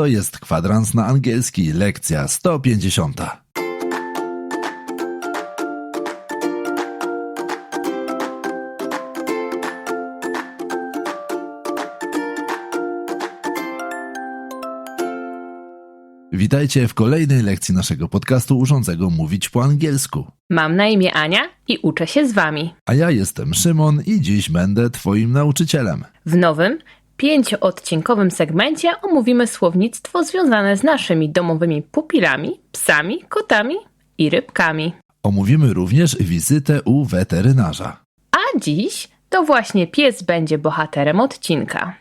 To jest kwadrans na angielski, lekcja 150. Witajcie w kolejnej lekcji naszego podcastu Urządzego Mówić po angielsku. Mam na imię Ania i uczę się z wami. A ja jestem Szymon i dziś będę Twoim nauczycielem. W nowym, pięcioodcinkowym segmencie omówimy słownictwo związane z naszymi domowymi pupilami, psami, kotami i rybkami. Omówimy również wizytę u weterynarza. A dziś to właśnie pies będzie bohaterem odcinka.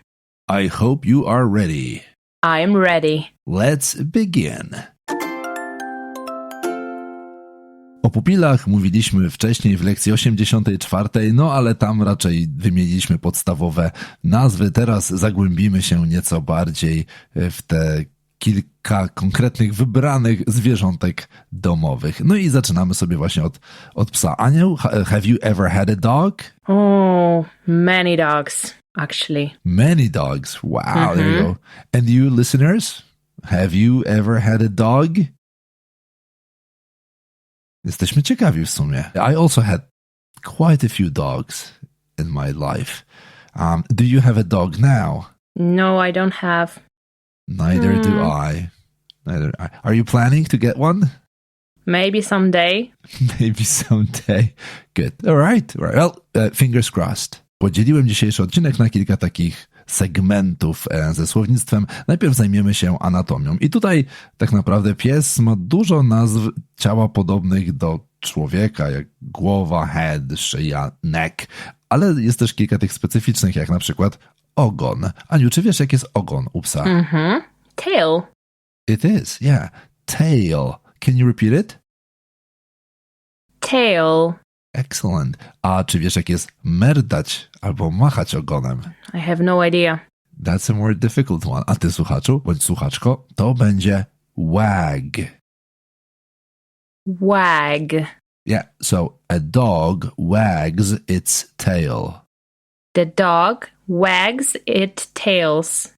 I hope you are ready. I am ready. Let's begin. O pupilach mówiliśmy wcześniej w lekcji 84, no ale tam raczej wymieniliśmy podstawowe nazwy. Teraz zagłębimy się nieco bardziej w te kilka konkretnych wybranych zwierzątek domowych. No i zaczynamy sobie właśnie od, od psa. Aniu, ha- have you ever had a dog? Oh, many dogs, actually. Many dogs. Wow, there you go. And you listeners, have you ever had a dog? Jesteśmy ciekawi w sumie. I also had quite a few dogs in my life. Um, do you have a dog now? No, I don't have. Neither do I. Neither. I. Are you planning to get one? Maybe someday. Maybe someday. Good. All right. All right. Well, uh, fingers crossed. Podzieliłem dzisiejszy odcinek na kilka takich segmentów e, ze słownictwem. Najpierw zajmiemy się anatomią. I tutaj tak naprawdę pies ma dużo nazw ciała podobnych do człowieka, jak głowa, head, szyja, neck, ale jest też kilka tych specyficznych, jak na przykład ogon. Aniu, czy wiesz, jak jest ogon u psa? Mhm. Tail. It is, yeah. Tail. Can you repeat it? Tail. Excellent. A czy wiesz, jak jest merdać albo machać ogonem? I have no idea. That's a more difficult one. A ty, słuchaczu, bądź słuchaczko, to będzie wag. Wag. Yeah, so a dog wags its tail. The dog wags its tails.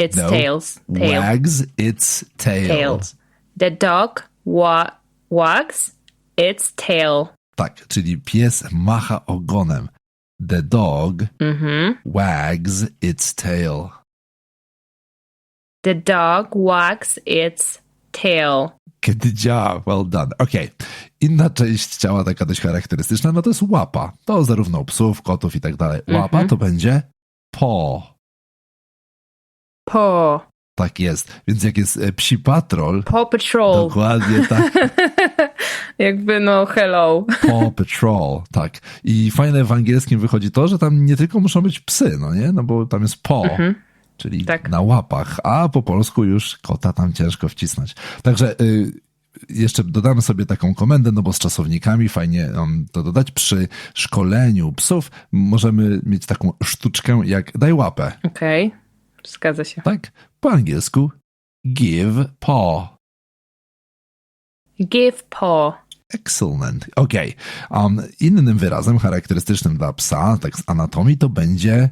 Its No, tails. Tail. Wags its tail. Tails. The dog wa- wags its tail. Tak, czyli pies macha ogonem. The dog Mhm. wags its tail. The dog wags its tail. Kiedy działa, well done. Okej. Inna część ciała, taka dość charakterystyczna, no to jest łapa. To zarówno u psów, kotów i tak dalej. Łapa Mhm. to będzie paw. Paw. Tak jest. Więc jak jest e, psi patrol, Paw Patrol. dokładnie tak, Jakby no hello. paw patrol, tak. I fajne w angielskim wychodzi to, że tam nie tylko muszą być psy, no nie? No bo tam jest paw. Mhm. Czyli Tak. na łapach, a po polsku już kota tam ciężko wcisnąć. Także y, jeszcze dodamy sobie taką komendę, no bo z czasownikami fajnie um, to dodać. Przy szkoleniu psów możemy mieć taką sztuczkę jak daj łapę, Okej. Zgadza się. tak? Po angielsku give paw. Give paw. Excellent. Okej. Um, innym wyrazem charakterystycznym dla psa, tak z anatomii, to będzie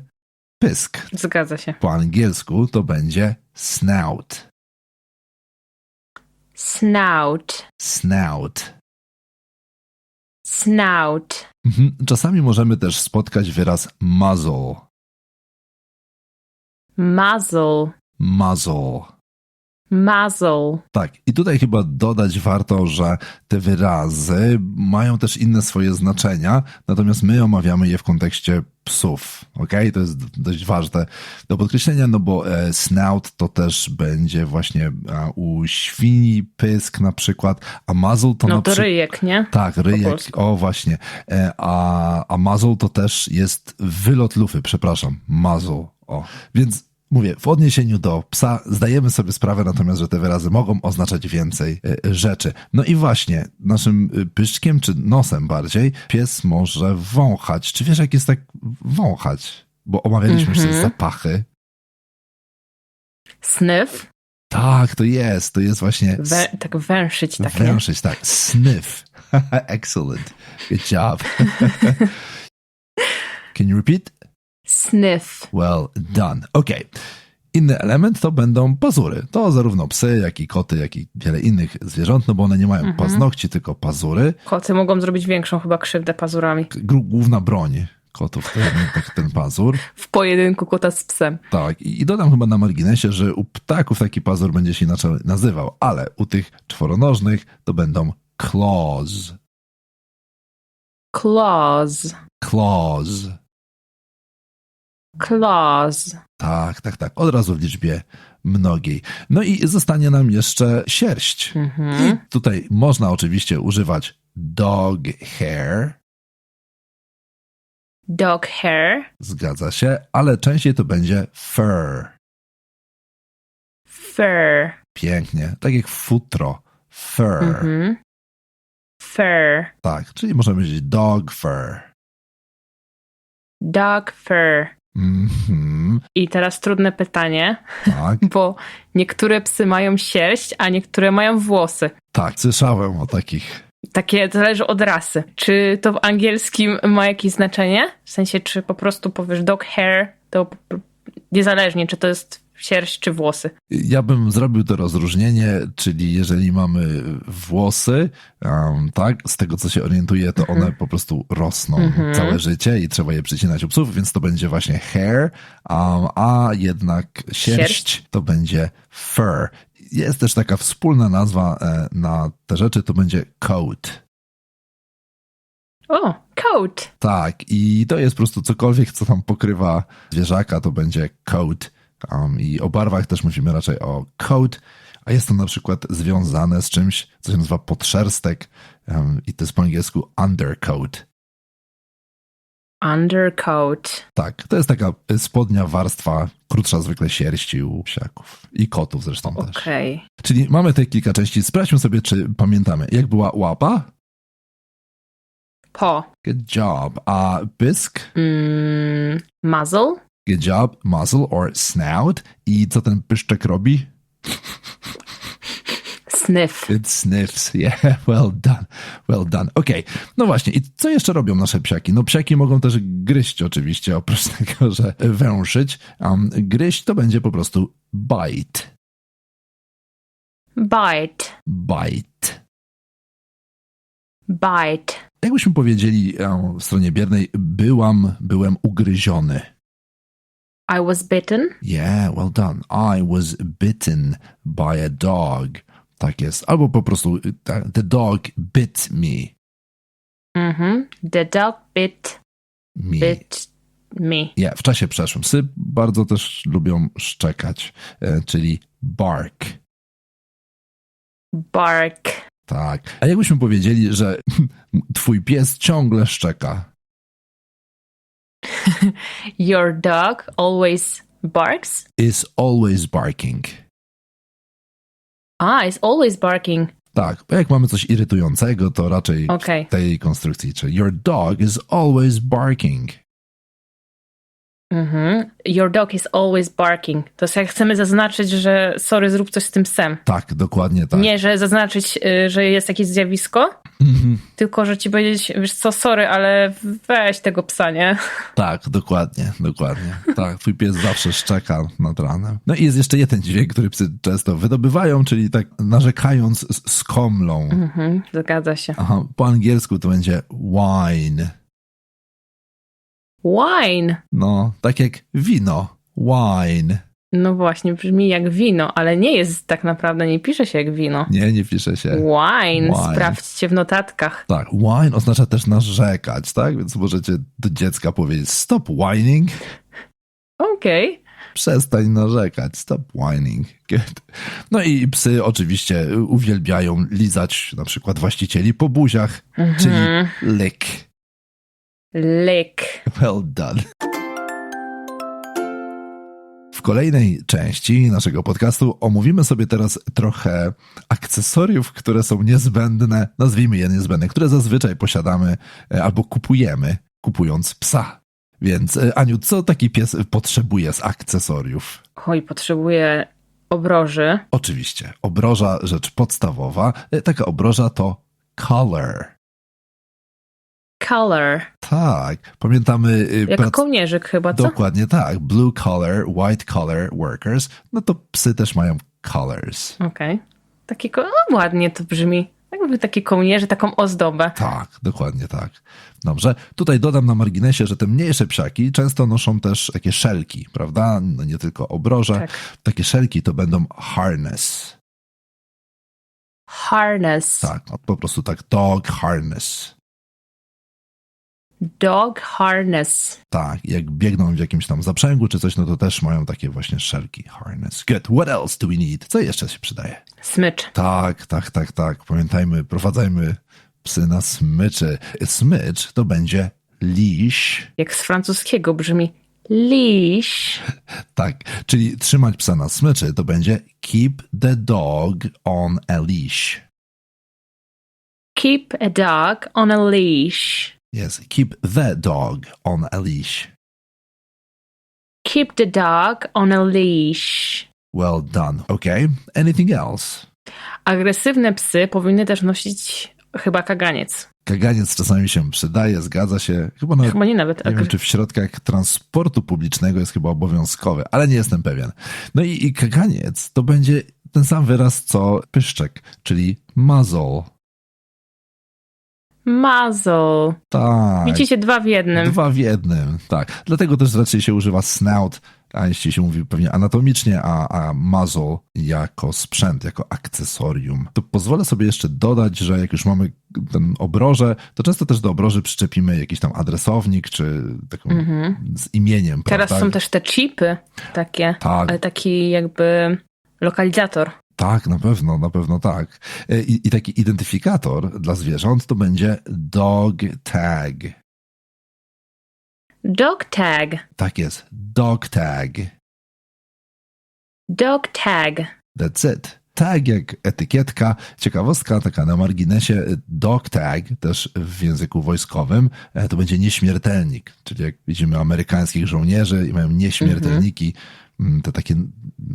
pysk. Zgadza się. Po angielsku to będzie snout. Snout. Snout. Snout. Mhm. Czasami możemy też spotkać wyraz muzzle. Muzzle. Muzzle. Muzzle. Tak, i tutaj chyba dodać warto, że te wyrazy mają też inne swoje znaczenia, natomiast my omawiamy je w kontekście psów, ok? To jest dość ważne do podkreślenia, no bo e, snout to też będzie właśnie u świni pysk na przykład, a muzzle to No na to przykład... ryjek, nie? Tak, ryjek. O, właśnie. E, A, a muzzle to też jest wylot lufy, przepraszam. Muzzle. O. Więc mówię, w odniesieniu do psa zdajemy sobie sprawę natomiast, że te wyrazy mogą oznaczać więcej e, rzeczy. No i właśnie, naszym e, pyszczkiem, czy nosem bardziej, pies może wąchać. Czy wiesz, jak jest tak wąchać? Bo omawialiśmy już te Mhm. zapachy. Sniff. Tak, to jest. To jest właśnie Wę- tak węszyć, tak nie? Węszyć, tak. Sniff. Excellent. Good job. Can you repeat? Sniff. Well done. Okay. Inny element to będą pazury. To zarówno psy, jak i koty, jak i wiele innych zwierząt, no bo one nie mają paznokci, tylko pazury. Koty mogą zrobić większą chyba krzywdę pazurami. Główna broń kotów to jednak ten pazur. W pojedynku kota z psem. Tak, i i dodam chyba na marginesie, że u ptaków taki pazur będzie się inaczej nazywał, ale u tych czworonożnych to będą claws. Claws. Claws. Claws. Tak, tak, tak. Od razu w liczbie mnogiej. No i zostanie nam jeszcze sierść. Mhm. I tutaj można oczywiście używać dog hair, Dog hair. zgadza się, ale częściej to będzie fur. Fur. Pięknie, tak jak futro. Fur. Mhm. Fur. Tak, czyli możemy powiedzieć dog fur. Dog fur. Mhm, I teraz trudne pytanie, tak, bo niektóre psy mają sierść, a niektóre mają włosy. tak, słyszałem o takich. Takie zależy od rasy. Czy to w angielskim ma jakieś znaczenie? W sensie, czy po prostu powiesz dog hair, to niezależnie, czy to jest sierść, czy włosy. Ja bym zrobił to rozróżnienie, czyli jeżeli mamy włosy, um, tak, z tego co się orientuję, to one po prostu rosną Mhm. całe życie i trzeba je przycinać u psów, więc to będzie właśnie hair, um, a jednak sierść, Sierść? to będzie fur. Jest też taka wspólna nazwa e, na te rzeczy, to będzie coat. O, coat. Tak, i to jest po prostu cokolwiek, co tam pokrywa zwierzaka, to będzie coat. Um, I o barwach też mówimy raczej o coat, a jest to na przykład związane z czymś, co się nazywa podszerstek um, i to jest po angielsku undercoat. Undercoat. Tak, to jest taka spodnia warstwa, krótsza zwykle sierści u psiaków i kotów zresztą też. Okej. Czyli mamy te kilka części. Sprawdźmy sobie, czy pamiętamy, jak była łapa. Po. Good job. A pysk? Mm, muzzle. Good job. Muzzle or snout. I co ten pyszczek robi? Sniff. It sniffs. Yeah, well done. Well done. Okej, no właśnie. I co jeszcze robią nasze psiaki? No psiaki mogą też gryźć oczywiście, oprócz tego, że węszyć. Um, gryźć to będzie po prostu bite. Bite. Bite. Bite. Jakbyśmy powiedzieli um, w stronie biernej, byłam, byłem ugryziony. I was bitten. Yeah, well done. I was bitten by a dog. Tak jest. Albo po prostu the dog bit me. Mhm. The dog bit, me. bit me. Yeah, w czasie przeszłym. Psy bardzo też lubią szczekać, e, czyli bark. Bark. Tak. A jakbyśmy powiedzieli, że twój pies ciągle szczeka? Your dog always barks. Is always barking. Ah, it's always barking. Tak, bo jak mamy coś irytującego, to raczej Okej. w tej konstrukcji, czyli your dog is always barking. Mhm. Your dog is always barking. To jest jak chcemy zaznaczyć, że sorry, zrób coś z tym psem. Tak, dokładnie tak. Nie, że zaznaczyć, y, że jest jakieś zjawisko, Mhm. tylko że ci powiedzieć, wiesz co, sorry, ale weź tego psa, nie? Tak, dokładnie, dokładnie. Tak, twój pies zawsze szczeka nad ranem. No i jest jeszcze jeden dźwięk, który psy często wydobywają, czyli tak narzekając z- skomlą. Mhm, zgadza się. Aha, po angielsku to będzie wine. Wine. No, tak jak wino. Wine. No właśnie, brzmi jak wino, ale nie jest tak naprawdę, nie pisze się jak wino. Nie, nie pisze się. Wine. Wine. Sprawdźcie w notatkach. Tak, wine oznacza też narzekać, tak? Więc możecie do dziecka powiedzieć stop whining. Okej. Przestań narzekać. Stop whining. No i psy oczywiście uwielbiają lizać na przykład właścicieli po buziach, czyli lick. Lick. Well done. W kolejnej części naszego podcastu omówimy sobie teraz trochę akcesoriów, które są niezbędne, nazwijmy je niezbędne, które zazwyczaj posiadamy e, albo kupujemy, kupując psa. Więc e, Aniu, co taki pies potrzebuje z akcesoriów? Oj, potrzebuję obroży. Oczywiście, obroża rzecz podstawowa. E, Taka obroża to collar. color. Tak, pamiętamy... y, Jak prac- kołnierzyk chyba, co? Dokładnie tak. Blue collar, white collar workers. No to psy też mają colors. Okej. Takie, ko- no, ładnie to brzmi. Jakby takie kołnierze, taką ozdobę. Tak, dokładnie tak. Dobrze. Tutaj dodam na marginesie, że te mniejsze psiaki często noszą też takie szelki, prawda? No nie tylko obroże. Tak. Takie szelki to będą harness. Harness. Tak, no po prostu tak. Dog harness. Dog harness. Tak, jak biegną w jakimś tam zaprzęgu czy coś, no to też mają takie właśnie szelki. Harness. Good. What else do we need? Co jeszcze się przydaje? Smycz. Tak, tak, tak, tak. Pamiętajmy, prowadzajmy psy na smyczy. Smycz to będzie leash. Jak z francuskiego brzmi. Leash. Tak, czyli trzymać psa na smyczy to będzie keep the dog on a leash. Keep a dog on a leash. Yes, keep the dog on a leash. Keep the dog on a leash. Well done. Okay, anything else? Agresywne psy powinny też nosić chyba kaganiec. Kaganiec czasami się przydaje, zgadza się. Chyba nawet, Chyba nie nawet nie wiem, czy w środkach transportu publicznego jest chyba obowiązkowy, ale nie jestem pewien. No i, i kaganiec to będzie ten sam wyraz co pyszczek, czyli muzzle. Muzzle. Tak. Widzicie dwa w jednym. Dwa w jednym, tak. Dlatego też raczej się używa snout, a jeśli się mówi pewnie anatomicznie, a, a muzzle jako sprzęt, jako akcesorium. To pozwolę sobie jeszcze dodać, że jak już mamy ten obroże, to często też do obroży przyczepimy jakiś tam adresownik, czy taką z imieniem, Teraz prawda? są też te chipy takie, Tak. ale taki jakby lokalizator. Tak, na pewno, na pewno tak. E, I, I taki identyfikator dla zwierząt to będzie dog tag. Dog tag. Tak jest, dog tag. Dog tag. That's it. Tag jak etykietka. Ciekawostka taka na marginesie. Dog tag też w języku wojskowym e, to będzie nieśmiertelnik. Czyli jak widzimy amerykańskich żołnierzy i mają nieśmiertelniki, mm, te takie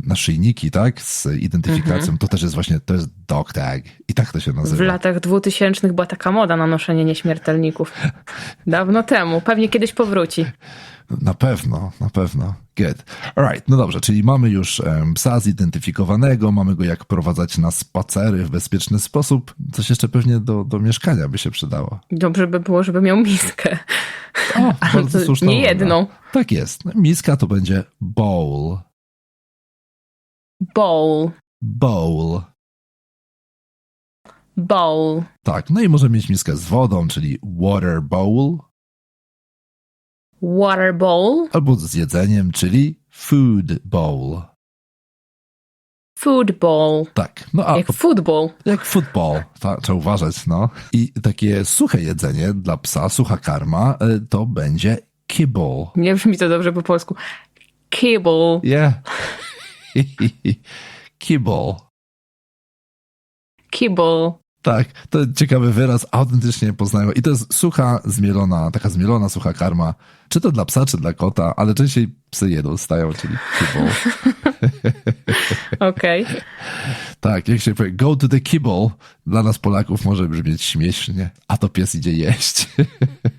naszyjniki, tak, z identyfikacją, to też jest właśnie, to jest dog tag. I tak to się W nazywa. latach dwutysięcznych była taka moda na noszenie nieśmiertelników. Dawno temu. Pewnie kiedyś powróci. Na pewno, na pewno. Good. Alright, no dobrze, czyli mamy już psa zidentyfikowanego, mamy go jak prowadzać na spacery w bezpieczny sposób. Coś jeszcze pewnie do, do mieszkania by się przydało. Dobrze by było, żeby miał miskę. O, bardzo słuszna nie jedną. Tak jest. Miska to będzie bowl. Bowl. Bowl. Bowl. Tak, no i może mieć miskę z wodą, czyli water bowl, Water bowl. albo z jedzeniem, czyli food bowl. Food bowl. Tak, no a Jak football. jak football, ta, trzeba uważać, no. I takie suche jedzenie dla psa, sucha karma, y, to będzie kibble. Nie brzmi to dobrze po polsku. Kibble. Yeah. kibble. Kibble. Tak, to ciekawy wyraz, autentycznie poznają. I to jest sucha, zmielona, taka zmielona, sucha karma. Czy to dla psa, czy dla kota, ale częściej psy jedzą, stają, czyli kibble. Okej. tak, jak się powie, go to the kibble, dla nas Polaków może brzmieć śmiesznie, a to pies idzie jeść.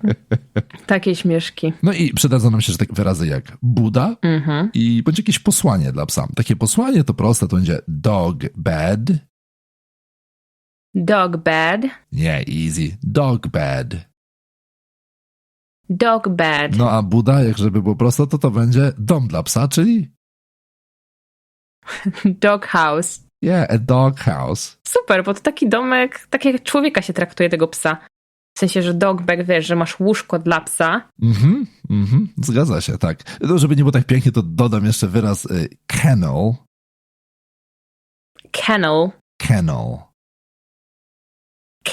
Takie śmieszki. no i przydadzą nam się że takie wyrazy jak Buda Mhm. i bądź jakieś posłanie dla psa. Takie posłanie to proste, to będzie dog bed. Dog bed. Nie, easy. Dog bed. Dog bed. No a Buda, jak żeby było prosto, to to będzie dom dla psa, czyli Dog house. yeah, a dog house. Super, bo to taki domek, tak jak człowieka się traktuje tego psa. W sensie, że dog bed, wiesz, że masz łóżko dla psa. Mhm, mhm, zgadza się, tak. No, żeby nie było tak pięknie, to dodam jeszcze wyraz y, kennel. Kennel. Kennel.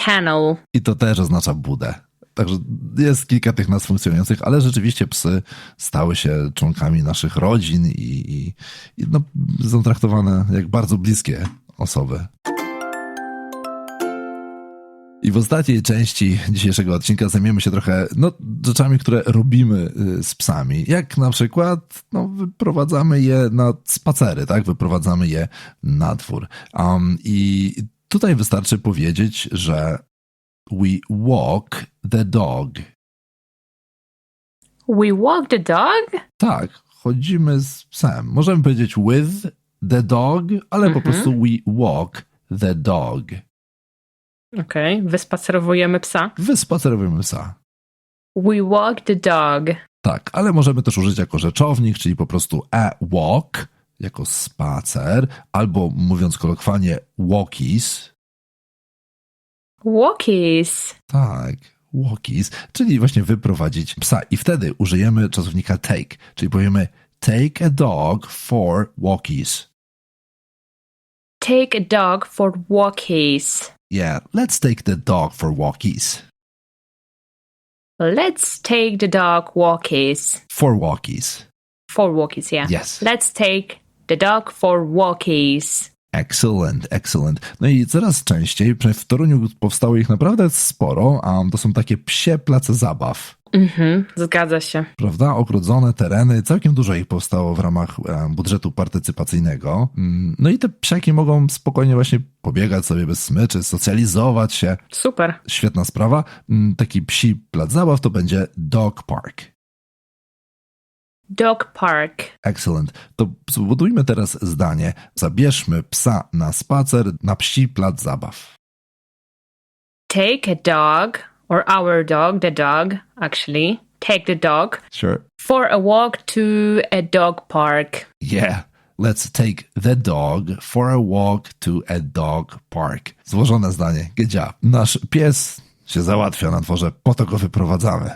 Kennel. I to też oznacza budę. Także jest kilka tych nazw funkcjonujących, ale rzeczywiście psy stały się członkami naszych rodzin i, i, i no, są traktowane jak bardzo bliskie osoby. I w ostatniej części dzisiejszego odcinka zajmiemy się trochę no, rzeczami, które robimy y, z psami. Jak na przykład no, wyprowadzamy je na spacery, tak? Wyprowadzamy je na dwór. Um, I tutaj wystarczy powiedzieć, że we walk the dog. We walk the dog? Tak, chodzimy z psem. Możemy powiedzieć with the dog, ale po Mhm. prostu we walk the dog. Okej, wyspacerowujemy psa. Wyspacerowujemy psa. We walk the dog. Tak, ale możemy też użyć jako rzeczownik, czyli po prostu a walk, jako spacer, albo mówiąc kolokwialnie walkies. Walkies. Tak, walkies, czyli właśnie wyprowadzić psa. I wtedy użyjemy czasownika take, czyli powiemy take a dog for walkies. Take a dog for walkies. Yeah, let's take the dog for walkies. Let's take the dog walkies. For walkies. For walkies, yeah. Yes. Let's take the dog for walkies. Excellent, excellent. No i coraz częściej, w Toruniu powstało ich naprawdę sporo, a to są takie psie place zabaw. Mhm, zgadza się. Prawda? Ogrodzone tereny, całkiem dużo ich powstało w ramach e, budżetu partycypacyjnego. Mm, No i te psiaki mogą spokojnie właśnie pobiegać sobie bez smyczy, socjalizować się. Super. Świetna sprawa. Mm, Taki psi plac zabaw to będzie dog park. Dog park. Excellent. To zbudujmy teraz zdanie. Zabierzmy psa na spacer na psi plac zabaw. Take a dog, or our dog, the dog, actually. Take the dog Sure. for a walk to a dog park. Yeah. Let's take the dog for a walk to a dog park. Złożone zdanie. Good job. Nasz pies się załatwia na dworze, po to go wyprowadzamy.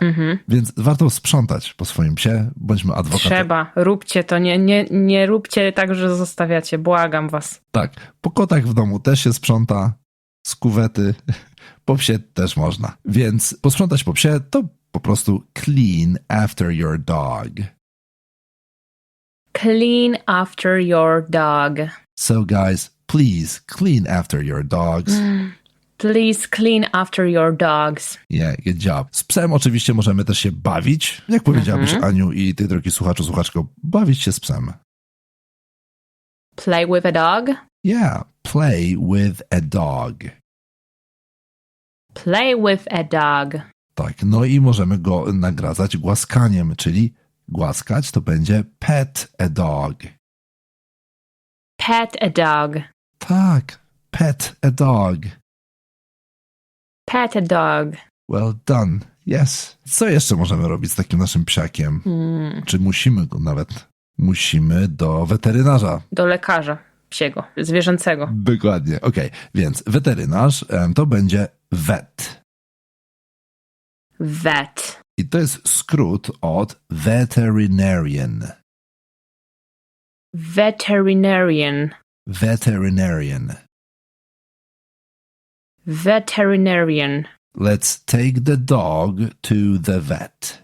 Więc warto sprzątać po swoim psie, bądźmy adwokatem. Trzeba, róbcie to, nie, nie, nie róbcie tak, że zostawiacie, błagam was. Tak, po kotach w domu też się sprząta, z kuwety, po psie też można. Więc posprzątać po psie to po prostu clean after your dog. Clean after your dog. So guys, please clean after your dogs. Please clean after your dogs. Yeah, good job. Z psem oczywiście możemy też się bawić. Jak powiedziałabyś Aniu i ty drogi słuchaczu, słuchaczko, bawić się z psem. Play with a dog. Yeah, play with a dog. Play with a dog. Tak, no i możemy go nagradzać głaskaniem, czyli głaskać to będzie pet a dog. Pet a dog. Tak, pet a dog. Pet a dog. Well done. Yes. Co jeszcze możemy robić z takim naszym psiakiem? Hmm. Czy musimy go nawet? Musimy do weterynarza. Do lekarza psiego, zwierzęcego. Dokładnie. Okej, więc weterynarz to będzie vet. Vet. I to jest skrót od veterinarian. Veterinarian. Veterinarian. Veterinarian. Let's take the dog to the vet.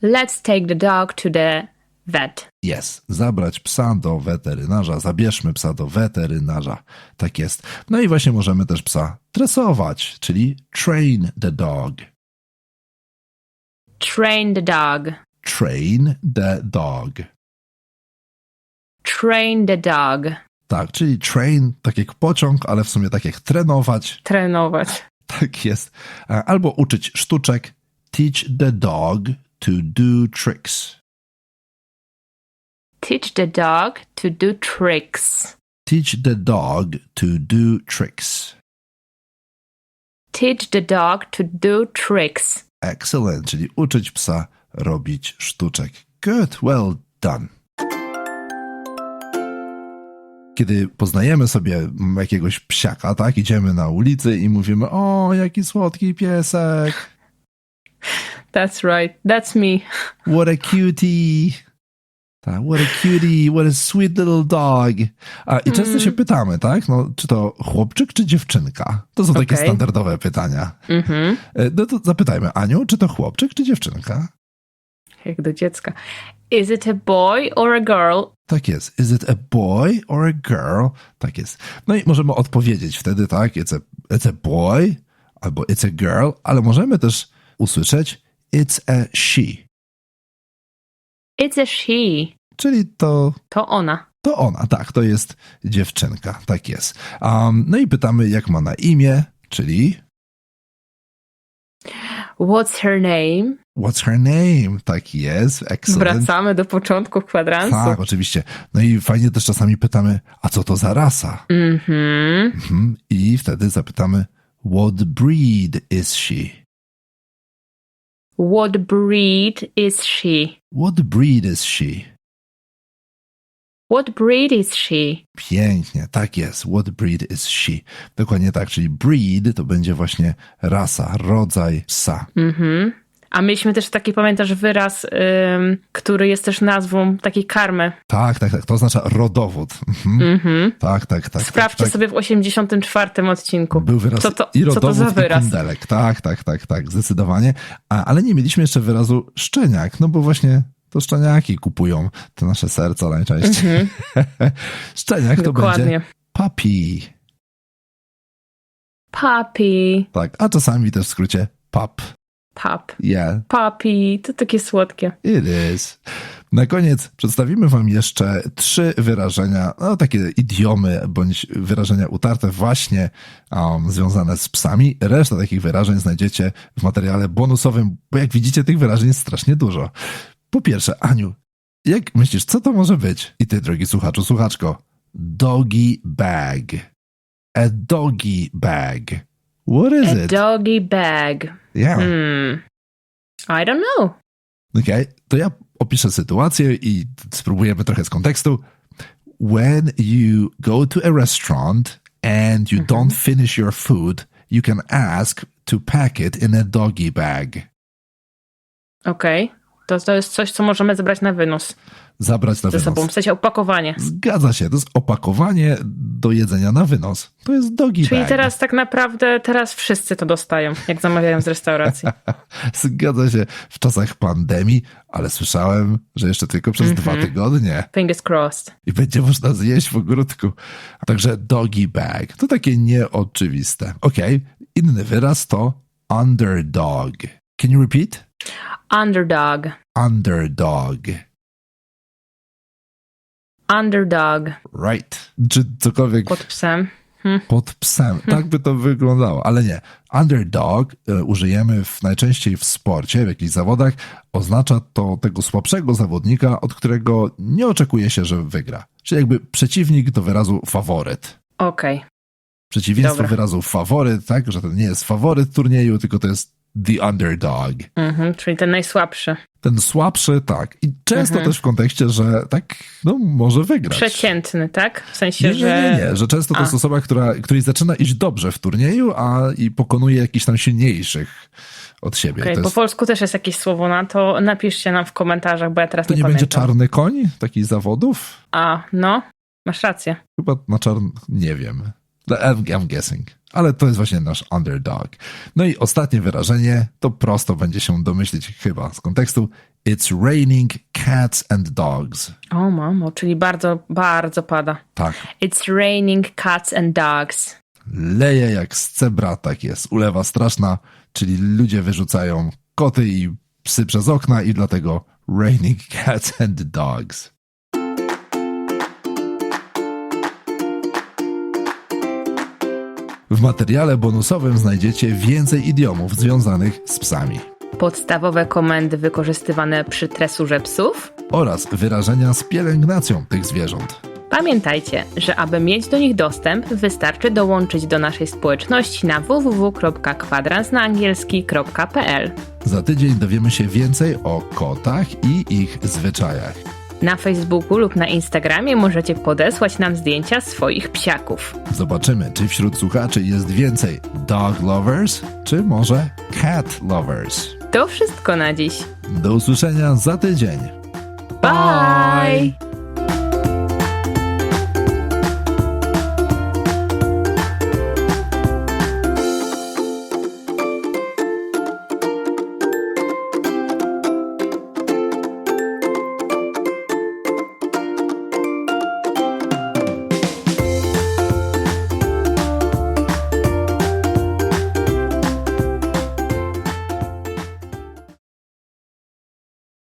Let's take the dog to the vet. Yes, zabrać psa do weterynarza, zabierzmy psa do weterynarza. Tak jest. No i właśnie możemy też psa tresować, czyli train the dog. Train the dog. Train the dog. Train the dog. Tak, czyli train, tak jak pociąg, ale w sumie tak jak trenować. Trenować. Tak jest. A, Albo uczyć sztuczek. Teach the dog to do tricks. Teach the dog to do tricks. Teach the dog to do tricks. Teach the dog to do tricks. Excellent, czyli uczyć psa robić sztuczek. Good, well done. Kiedy poznajemy sobie jakiegoś psiaka, tak, idziemy na ulicy i mówimy, o, jaki słodki piesek, That's right. That's me. what a cutie. Tak, what a cutie, what a sweet little dog. A, I często się pytamy, tak, no, czy to chłopczyk, czy dziewczynka? To są takie Okej. standardowe pytania. Mhm. E, No to zapytajmy, Aniu, czy to chłopczyk, czy dziewczynka? Jak do dziecka. Is it a boy or a girl? Tak jest. Is it a boy or a girl? Tak jest. No i możemy odpowiedzieć wtedy, tak, it's a, it's a boy albo it's a girl, ale możemy też usłyszeć it's a she, It's a she. czyli to, To ona. to ona, tak, to jest dziewczynka, tak jest. Um, no i pytamy, jak ma na imię, czyli What's her name? What's her name? Tak jest, excellent. Wracamy do początku kwadransu. Tak, oczywiście. No i fajnie też czasami pytamy, a co to za rasa? Mhm. Mhm. I wtedy zapytamy, what breed is she? What breed is she? What breed is she? What breed is she? Pięknie, tak jest. What breed is she? Dokładnie tak, czyli breed to będzie właśnie rasa, rodzaj psa. Mhm. A mieliśmy też taki, pamiętasz, wyraz, ym, który jest też nazwą takiej karmy. Tak, tak, tak. To oznacza rodowód. Mhm. Mhm. Tak, tak, tak. Sprawdźcie tak, tak. sobie w 84 odcinku. Był wyraz Co to, i co to rodowód, za wyraz? kundelek. Tak, tak, tak, tak, zdecydowanie. A, ale nie mieliśmy jeszcze wyrazu szczeniak, no bo właśnie to szczeniaki kupują te nasze serca najczęściej. szczeniak to. Dokładnie. będzie puppy. Puppy, Tak, a czasami też w skrócie pup. Pup, Yeah, puppy, to takie słodkie. it is. Na koniec przedstawimy Wam jeszcze trzy wyrażenia, no takie idiomy bądź wyrażenia utarte właśnie um, związane z psami. Reszta takich wyrażeń znajdziecie w materiale bonusowym, bo jak widzicie tych wyrażeń jest strasznie dużo. Po pierwsze, Aniu, jak myślisz, co to może być? I ty, drogi słuchaczu, słuchaczko, doggy bag. A doggy bag. What is it? A it? doggy bag. Yeah. Hmm. I don't know. Okej, to ja opiszę sytuację i spróbujemy trochę z kontekstu. When you go to a restaurant and you don't finish your food, you can ask to pack it in a doggy bag. Okej. To, to jest coś, co możemy zebrać na wynos Zabrać na ze sobą. wynos. W sensie opakowanie. Zgadza się, to jest opakowanie do jedzenia na wynos. To jest doggy Czyli bag. teraz tak naprawdę, teraz wszyscy to dostają, jak zamawiają z restauracji. Zgadza się, w czasach pandemii, ale słyszałem, że jeszcze tylko przez dwa tygodnie. Fingers crossed. i będzie można zjeść w ogródku. Także doggy bag. To takie nieoczywiste. Okej, inny wyraz to underdog. Can you repeat? Underdog. Underdog. Underdog. Right. Czy cokolwiek Pod psem. pod psem. Tak by to wyglądało, ale nie. Underdog e, użyjemy w, najczęściej w sporcie, w jakichś zawodach. Oznacza to tego słabszego zawodnika, od którego nie oczekuje się, że wygra. Czyli jakby przeciwnik do wyrazu faworyt. Okej. Przeciwieństwo Dobra. wyrazu faworyt, tak? Że to nie jest faworyt turnieju, tylko to jest the underdog. Mhm, czyli ten najsłabszy. Ten słabszy, tak. I często Mhm. też w kontekście, że tak, no może wygrać. Przeciętny, tak? W sensie, Nie, nie, że... nie, nie, że często to A. jest osoba, która, której zaczyna iść dobrze w turnieju, a i pokonuje jakichś tam silniejszych od siebie. Okej, to po jest, polsku też jest jakieś słowo na to. Napiszcie nam w komentarzach, bo ja teraz to nie, nie będzie pamiętam. czarny koń takich zawodów? A, no, masz rację. Chyba na czarny, nie wiem. I'm, I'm guessing. Ale to jest właśnie nasz underdog. No i ostatnie wyrażenie, to prosto będzie się domyślić chyba z kontekstu. It's raining cats and dogs. O, mamo, czyli bardzo, bardzo pada. Tak, It's raining cats and dogs. leje jak z cebra, tak jest. Ulewa straszna, czyli ludzie wyrzucają koty i psy przez okna i dlatego raining cats and dogs. W materiale bonusowym znajdziecie więcej idiomów związanych z psami Podstawowe komendy wykorzystywane przy tresurze psów. oraz wyrażenia z pielęgnacją tych zwierząt. Pamiętajcie, że aby mieć do nich dostęp, wystarczy dołączyć do naszej społeczności na www.kwadransnaangielski.pl. Za tydzień dowiemy się więcej o kotach i ich zwyczajach. Na Facebooku lub na Instagramie możecie podesłać nam zdjęcia swoich psiaków. Zobaczymy, czy wśród słuchaczy jest więcej dog lovers, czy może cat lovers. To wszystko na dziś. Do usłyszenia za tydzień. Bye!